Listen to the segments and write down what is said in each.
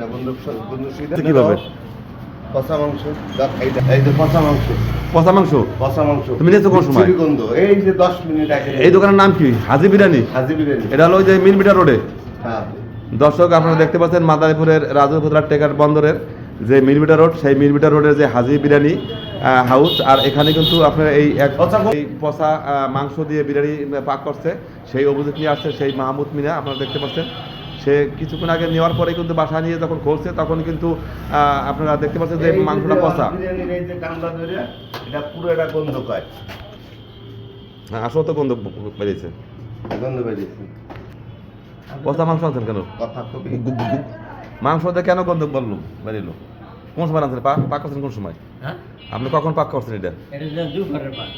এটা বন্ধু বন্ধু সুবিধা কীভাবে? পচা মাংস এই যে পচা মাংস। পচা মাংস? পচা মাংস। তুমি নিয়েছো কোন সময়? গন্ধ। এই যে দশ মিনিট আগে এই দোকানের নাম কি? হাজি বিরিয়ানি? হাজি বিরিয়ানি। এটা হলো ওই যে মিলমিটার রোডে। হ্যাঁ। দর্শক আপনারা দেখতে পাচ্ছেন মাদারীপুরের রাজপুতলার টেকার বন্দরের যে মিলমিটার রোড সেই মিলমিটার রোডের যে হাজি বিরিয়ানি হাউস। আর এখানে কিন্তু আপনার এই এক পচা মাংস দিয়ে বিরিয়ানি পাক করছে। সেই অভিযোগ নিয়ে আসছে সেই মাহমুদ মিনা আপনারা দেখতে পাচ্ছেন। সে কিছুক্ষণ আগে নেওয়ার পরে কিন্তু বাসা নিয়ে যখন খুলছে তখন কিন্তু আপনারা দেখতে পাচ্ছেন যে মাংসটা পচা। এটা পুরো এটা গন্ধ হ্যাঁ, আসলে তো গন্ধ বেরিয়েছে। গন্ধ বেরিয়েছে। পচা মাংস আনছেন কেন? কথা কবি। মাংসতে কেন গন্ধ বলল বেরিয়েলো কোন সময় আনছেন? পাক পাক করছেন কোন সময়? হ্যাঁ? আপনি কখন পাক করছেন এটা?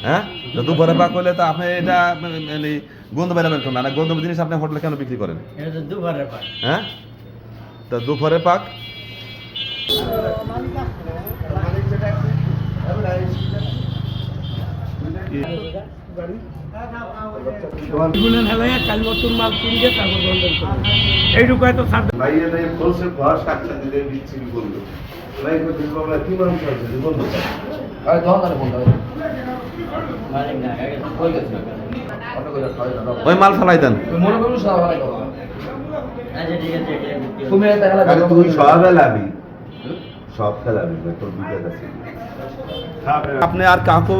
হ্যাঁ? তো দুপুরে পাক করলে তো আপনি এটা মানে গন্ধ বেরোবেন কেন না? গন্ধ জিনিস আপনি হোটেলে কেন বিক্রি করেন? হ্যাঁ? তো দুপুরে পাক? এইটুকু ওই মাল ফেলাই দেন। আচ্ছা ঠিক আছে এটা বিক্রি তুমি এটা হেলা আরে তুই সব তোর আছে। আপনি আর কাউকে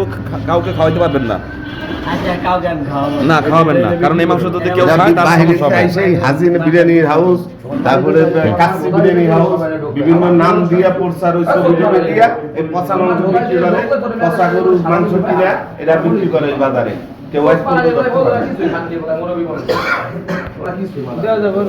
কাউকে খাওয়াইতে পারবেন না। আচ্ছা না। খাওয়াবেন না কারণ এই মাংস যদি কেউ খায় তার সমস্যা হবে। সেই হাজিন বিরিয়ানি হাউস তারপরে কাচ্চি বিরিয়ানি হাউস বিভিন্ন নাম দিয়া প্রচার হয়েছে ভিডিও দিয়া এই পচা মাংস বিক্রি করে পচা গরুর মাংস কিনা এটা বিক্রি করে বাজারে। কেউ আজ পর্যন্ত করতে পারে না। দেওয়া যাবে